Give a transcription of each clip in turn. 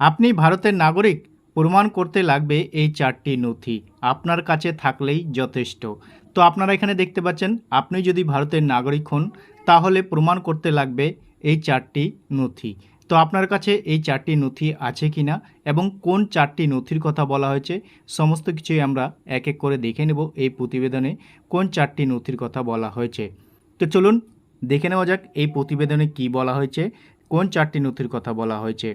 আপনি ভারতের নাগরিক প্রমাণ করতে লাগবে এই চারটি নথি। আপনার কাছে থাকলেই যথেষ্ট। তো আপনারা এখানে দেখতে পাচ্ছেন, আপনি যদি ভারতের নাগরিক হন, তাহলে প্রমাণ করতে লাগবে এই চারটি নথি। তো আপনার কাছে এই চারটি নথি আছে কি না এবং কোন চারটি নথির কথা বলা হয়েছে, সমস্ত কিছুই আমরা এক এক করে দেখে নেব এই প্রতিবেদনে কোন চারটি নথির কথা বলা হয়েছে। তো চলুন দেখে নেওয়া যাক এই প্রতিবেদনে কি বলা হয়েছে, কোন চারটি নথির কথা বলা হয়েছে।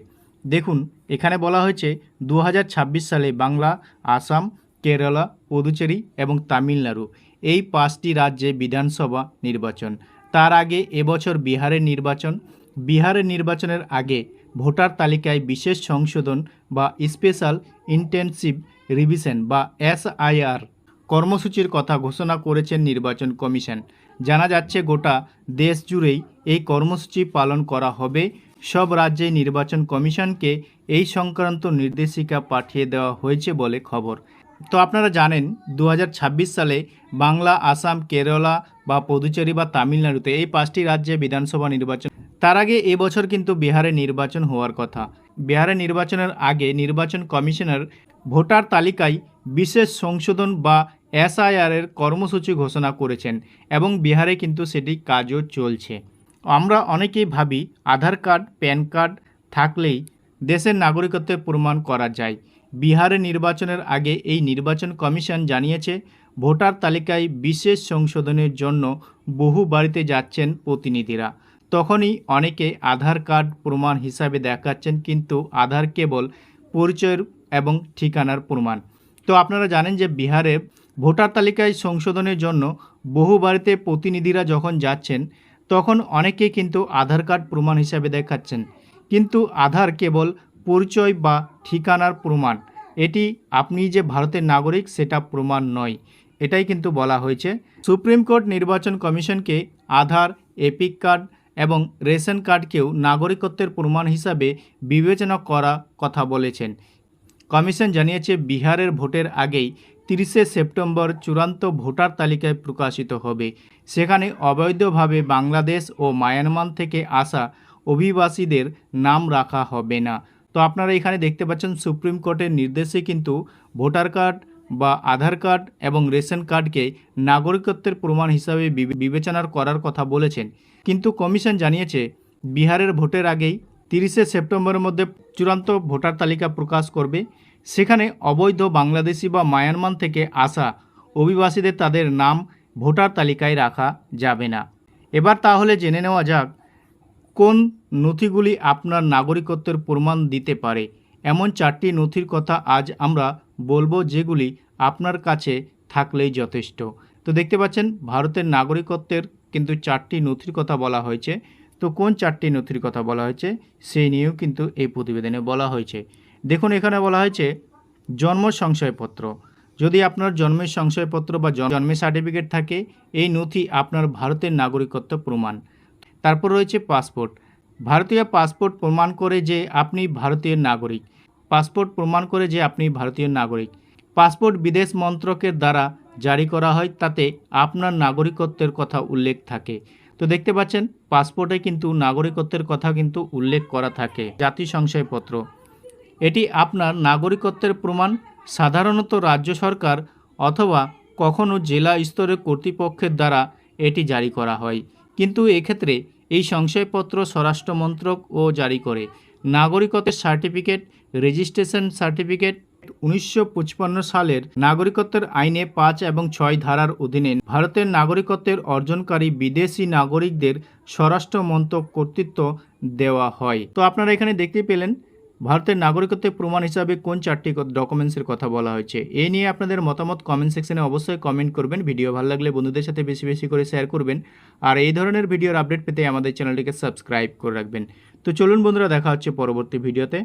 দেখুন, এখানে বলা হয়েছে দু হাজার ছাব্বিশ সালে বাংলা, আসাম, কেরালা, পুদুচেরি এবং তামিলনাড়ু এই পাঁচটি রাজ্যে বিধানসভা নির্বাচন। তার আগে এবছর বিহারের নির্বাচন। বিহারের নির্বাচনের আগে ভোটার তালিকায় বিশেষ সংশোধন বা স্পেশাল ইন্টেনসিভ রিভিশন বা এসআইআর কর্মসূচির কথা ঘোষণা করেছেন নির্বাচন কমিশন। জানা যাচ্ছে, গোটা দেশ জুড়েই এই কর্মসূচি পালন করা হবে। সব রাজ্যে নির্বাচন কমিশনকে এই সংক্রান্ত নির্দেশিকা পাঠিয়ে দেওয়া হয়েছে বলে খবর। তো আপনারা জানেন দু হাজার ছাব্বিশ সালে বাংলা, আসাম, কেরালা বা পুদুচেরি বা তামিলনাড়ুতে এই পাঁচটি রাজ্যে বিধানসভা নির্বাচন। তার আগে এবছর কিন্তু বিহারে নির্বাচন হওয়ার কথা। বিহারে নির্বাচনের আগে নির্বাচন কমিশনার ভোটার তালিকায় বিশেষ সংশোধন বা এসআইআরের কর্মসূচি ঘোষণা করেছেন এবং বিহারে কিন্তু সেটি কাজও চলছে। আমরা অনেকেই ভাবি আধার কার্ড, প্যান কার্ড থাকলেই দেশের নাগরিকত্বের প্রমাণ করা যায়। বিহারে নির্বাচনের আগে এই নির্বাচন কমিশন জানিয়েছে, ভোটার তালিকায় বিশেষ সংশোধনের জন্য বহু বাড়িতে যাচ্ছেন প্রতিনিধিরা। তখনই অনেকে আধার কার্ড প্রমাণ হিসাবে দেখাচ্ছেন, কিন্তু আধার কেবল পরিচয়ের এবং ঠিকানার প্রমাণ। তো আপনারা জানেন যে বিহারে ভোটার তালিকায় সংশোধনের জন্য বহু বাড়িতে প্রতিনিধিরা যখন যাচ্ছেন তখন অনেকে কিন্তু আধার কার্ড প্রমাণ হিসাবে দেখাচ্ছেন। কিন্তু আধার কেবল পরিচয় বা ঠিকানার প্রমাণ। এটি আপনি যে ভারতের নাগরিক সেটা প্রমাণ নয়। এটাই কিন্তু বলা হয়েছে। সুপ্রিম কোর্ট নির্বাচন কমিশনকে আধার, এপিক কার্ড এবং রেশন কার্ডকেও নাগরিকত্বের প্রমাণ হিসাবে বিবেচনা করা কথা বলেছেন। কমিশন জানিয়েছে, বিহারের ভোটের আগেই তিরিশে সেপ্টেম্বর চূড়ান্ত ভোটার তালিকায় প্রকাশিত হবে। সেখানে অবৈধভাবে বাংলাদেশ ও মায়ানমার থেকে আসা অভিবাসীদের নাম রাখা হবে না। তো আপনারা এখানে দেখতে পাচ্ছেন সুপ্রিম কোর্টের নির্দেশে কিন্তু ভোটার কার্ড বা আধার কার্ড এবং রেশন কার্ডকে নাগরিকত্বের প্রমাণ হিসাবে বিবে- বিবেচনার করার কথা বলেছেন। কিন্তু কমিশন জানিয়েছে, বিহারের ভোটের আগেই তিরিশে সেপ্টেম্বরের মধ্যে চূড়ান্ত ভোটার তালিকা প্রকাশ করবে। সেখানে অবৈধ বাংলাদেশি বা মায়ানমার থেকে আসা অভিবাসীদের তাদের নাম ভোটার তালিকায় রাখা যাবে না। এবার তাহলে জেনে নেওয়া যাক, কোন নথিগুলি আপনার নাগরিকত্বের প্রমাণ দিতে পারে? এমন চারটি নথির কথা আজ আমরা বলব যেগুলি আপনার কাছে থাকলেই যথেষ্ট। তো দেখতে পাচ্ছেন, ভারতের নাগরিকত্বের কিন্তু চারটি নথির কথা বলা হয়েছে। তো কোন চারটি নথির কথা বলা হয়েছে, সেই নিয়েও কিন্তু এই প্রতিবেদনে বলা হয়েছে। দেখুন, এখানে বলা হয়েছে জন্ম সংশয়পত্র যদি আপনার জন্মের সংশয়পত্র বা জন- জন্মের সার্টিফিকেট থাকে, এই নথি আপনার ভারতের নাগরিকত্ব প্রমাণ। তারপর রয়েছে পাসপোর্ট। ভারতীয় পাসপোর্ট প্রমাণ করে যে আপনি ভারতীয় নাগরিক। পাসপোর্ট প্রমাণ করে যে আপনি ভারতীয় নাগরিক। পাসপোর্ট বিদেশ মন্ত্রকের দ্বারা জারি করা হয়, তাতে আপনার নাগরিকত্বের কথা উল্লেখ থাকে। তো দেখতে পাচ্ছেন, পাসপোর্টে কিন্তু নাগরিকত্বের কথা কিন্তু উল্লেখ করা থাকে। জাতি সংশয়পত্র এটি আপনার নাগরিকত্বের প্রমাণ, সাধারণত রাজ্য সরকার অথবা কখনো জেলা স্তরের কর্তৃপক্ষের দ্বারা এটি জারি করা হয়। কিন্তু এক্ষেত্রে এই সংশয়পত্র স্বরাষ্ট্র মন্ত্রকও জারি করে। নাগরিকত্বের সার্টিফিকেট, রেজিস্ট্রেশন সার্টিফিকেট, উনিশশো সালের নাগরিকত্বের আইনে পাঁচ এবং ছয় ধারার অধীনে ভারতের নাগরিকত্বের অর্জনকারী বিদেশি নাগরিকদের স্বরাষ্ট্র মন্ত্রক কর্তৃত্ব দেওয়া হয়। তো আপনারা এখানে দেখতে পেলেন ভারতের নাগরিকত্বের প্রমাণ হিসাবে কোন চারটি ডকুমেন্টসের কথা বলা হয়েছে? এ নিয়ে আপনাদের মতামত কমেন্ট সেকশনে অবশ্যই কমেন্ট করবেন। ভিডিও ভালো লাগলে বন্ধুদের সাথে বেশি বেশি করে শেয়ার করবেন। আর এই ধরনের ভিডিওর আপডেট পেতে আমাদের চ্যানেলটিকে সাবস্ক্রাইব করে রাখবেন। তো চলুন বন্ধুরা, দেখা হচ্ছে পরবর্তী ভিডিওতে।